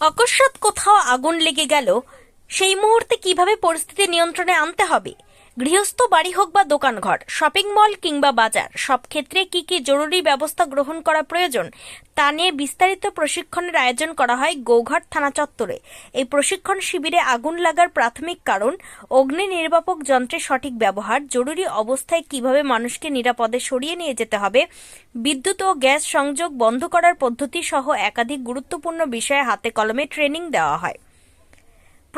অকস্মাৎ কোথাও আগুন লেগে গেল সেই মুহূর্তে কীভাবে পরিস্থিতি নিয়ন্ত্রণে আনতে হবে? গৃহস্থ বাড়ি হোক বা দোকানঘর শপিং মল কিংবা বাজার, সব ক্ষেত্রে কি কি জরুরি ব্যবস্থা গ্রহণ করা প্রয়োজন তা নিয়ে বিস্তারিত প্রশিক্ষণের আয়োজন করা হয় গৌঘাট থানা চত্বরে। এই প্রশিক্ষণ শিবিরে আগুন লাগার প্রাথমিক কারণ, অগ্নি নির্বাপক যন্ত্রের সঠিক ব্যবহার, জরুরি অবস্থায় কীভাবে মানুষকে নিরাপদে সরিয়ে নিয়ে যেতে হবে, বিদ্যুৎ ও গ্যাস সংযোগ বন্ধ করার পদ্ধতি সহ একাধিক গুরুত্বপূর্ণ বিষয়ে হাতে কলমে ট্রেনিং দেওয়া হয়।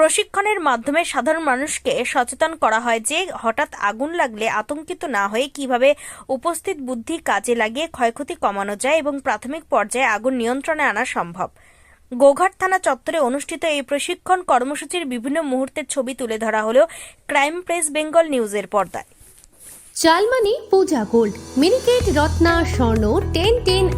প্রশিক্ষণের মাধ্যমে সাধারণ মানুষকে সচেতন করা হয় যে হঠাৎ আগুন লাগলে আতঙ্কিত না হয়ে কীভাবে উপস্থিত বুদ্ধি কাজে লাগিয়ে ক্ষয়ক্ষতি কমানো যায় এবং প্রাথমিক পর্যায়ে আগুন নিয়ন্ত্রণে আনা সম্ভব। গোঘাট থানা চত্বরে অনুষ্ঠিত এই প্রশিক্ষণ কর্মসূচির বিভিন্ন মুহূর্তের ছবি তুলে ধরা হলো ক্রাইম প্রেস বেঙ্গল নিউজের পর্দায়। চালমানি Puja gold, Miniket Ratna Swarna, ten ten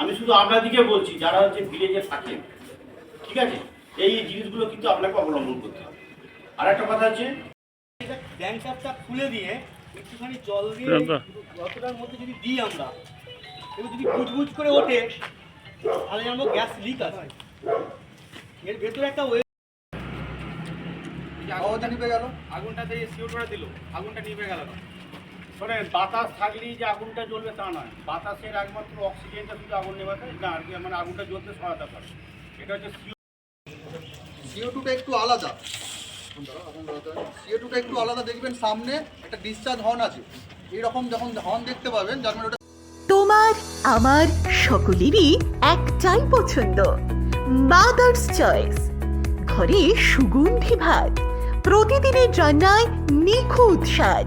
আমি শুধু আপনাদেরকে বলছি যারা হচ্ছে ভিলেজে থাকেন ঠিক আছে? এই এই জিনিসগুলো কিন্তু আপনাকে অবলম্বন করতে হবে। আর একটা কথা হচ্ছে ড্যাং ট্যাপটা খুলে দিয়ে একটুখানি জল দিয়ে যতটার মধ্যে যদি দিই আমরা এবার যদি বুজবুজ করে ওঠে তাহলে জানব গ্যাস লিক আছে। এর ভেতরে একটা ওয়ে আওয়াজটা নিভে গেল। আগুনটা দিয়ে সিওটা দিল। আগুনটা নিভে গেল। শোনেন বাতাস থাকলেই যে আগুনটা জ্বলবে তা নয়। বাতাসের একমাত্র অক্সিজেনটা শুধু আগুন নেভাতে না আর কি মানে আগুনটা জ্বলতে সহায়তা করে। এটা হচ্ছে CO সিও টুটা একটু আলাদা। সিও টুটা একটু আলাদা দেখবেন সামনে একটা ডিসচার্জ হর্ন আছে। এইরকম যখন হর্ন দেখতে পাবেন যার মানে ওটা তোমার আমার সকলেরই একটাই পছন্দ। মাদার্স চয়েস ঘরে সুগন্ধি ভাত। প্রতিদিনের রান্নায় নিখুঁত স্বাদ।